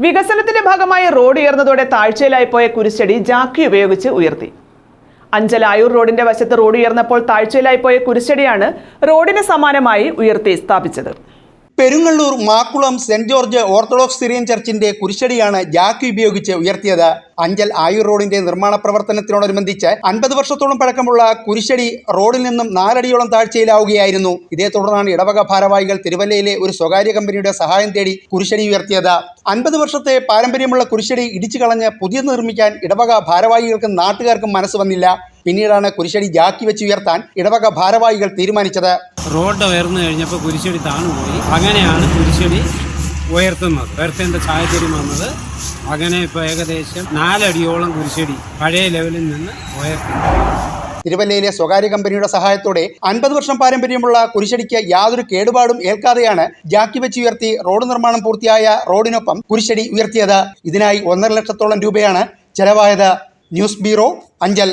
വികസനത്തിന്റെ ഭാഗമായി റോഡ് ഉയർന്നതോടെ താഴ്ചയിലായി പോയ കുരിശടി ജാക്കി ഉപയോഗിച്ച് ഉയർത്തി. അഞ്ചലായൂർ റോഡിന്റെ വശത്ത് റോഡ് ഉയർന്നപ്പോൾ താഴ്ചയിലായി പോയ കുരിശടിയാണ് റോഡിന് സമാനമായി ഉയർത്തി സ്ഥാപിച്ചത്. Perungallur Makkulam Saint George Orthodox Syrian ചർച്ചിന്റെ കുരിശടിയാണ് ജാക്കി ഉപയോഗിച്ച് ഉയർത്തിയത്. അഞ്ചൽ ആയൂർ റോഡിന്റെ നിർമ്മാണ പ്രവർത്തനത്തിനോടനുബന്ധിച്ച് അൻപത് വർഷത്തോളം പഴക്കമുള്ള കുരിശടി റോഡിൽ നിന്നും നാലടിയോളം താഴ്ചയിലാവുകയായിരുന്നു. ഇതേ തുടർന്നാണ് ഇടവക ഭാരവാഹികൾ തിരുവല്ലയിലെ ഒരു സ്വകാര്യ കമ്പനിയുടെ സഹായം തേടി കുരിശടി ഉയർത്തിയത്. അൻപത് വർഷത്തെ പാരമ്പര്യമുള്ള കുരിശടി ഇടിച്ചു കളഞ്ഞ് പുതിയത് നിർമ്മിക്കാൻ ഇടവക ഭാരവാഹികൾക്കും നാട്ടുകാർക്കും മനസ്സ് വന്നില്ല. പിന്നീടാണ് കുരിശടി ജാക്കി വെച്ച് ഉയർത്താൻ ഇടവക ഭാരവാഹികൾ തീരുമാനിച്ചത്. റോഡ് ഉയർന്നു കഴിഞ്ഞപ്പോൾ കുരിശടി താണുപോയി. അങ്ങനെയാണ് കുരിശടി ഉയർത്തുന്നത്. ഉയർത്തേണ്ട സാഹചര്യം വന്നത് അങ്ങനെ ഇപ്പോൾ ഏകദേശം നാലടിയോളം കുരിശടി പഴയ ലെവലിൽ നിന്ന് ഉയർത്തി തിരുവല്ലയിലെ സ്വകാര്യ കമ്പനിയുടെ സഹായത്തോടെ അൻപത് വർഷം പാരമ്പര്യമുള്ള കുരിശടിക്ക് യാതൊരു കേടുപാടും ഏൽക്കാതെയാണ് ജാക്കി വെച്ച് ഉയർത്തി റോഡ് നിർമ്മാണം പൂർത്തിയായ റോഡിനൊപ്പം കുരിശടി ഉയർത്തിയത്. ഇതിനായി ഒന്നര ലക്ഷത്തോളം രൂപയാണ് ചെലവായത്. News bureau Anchal.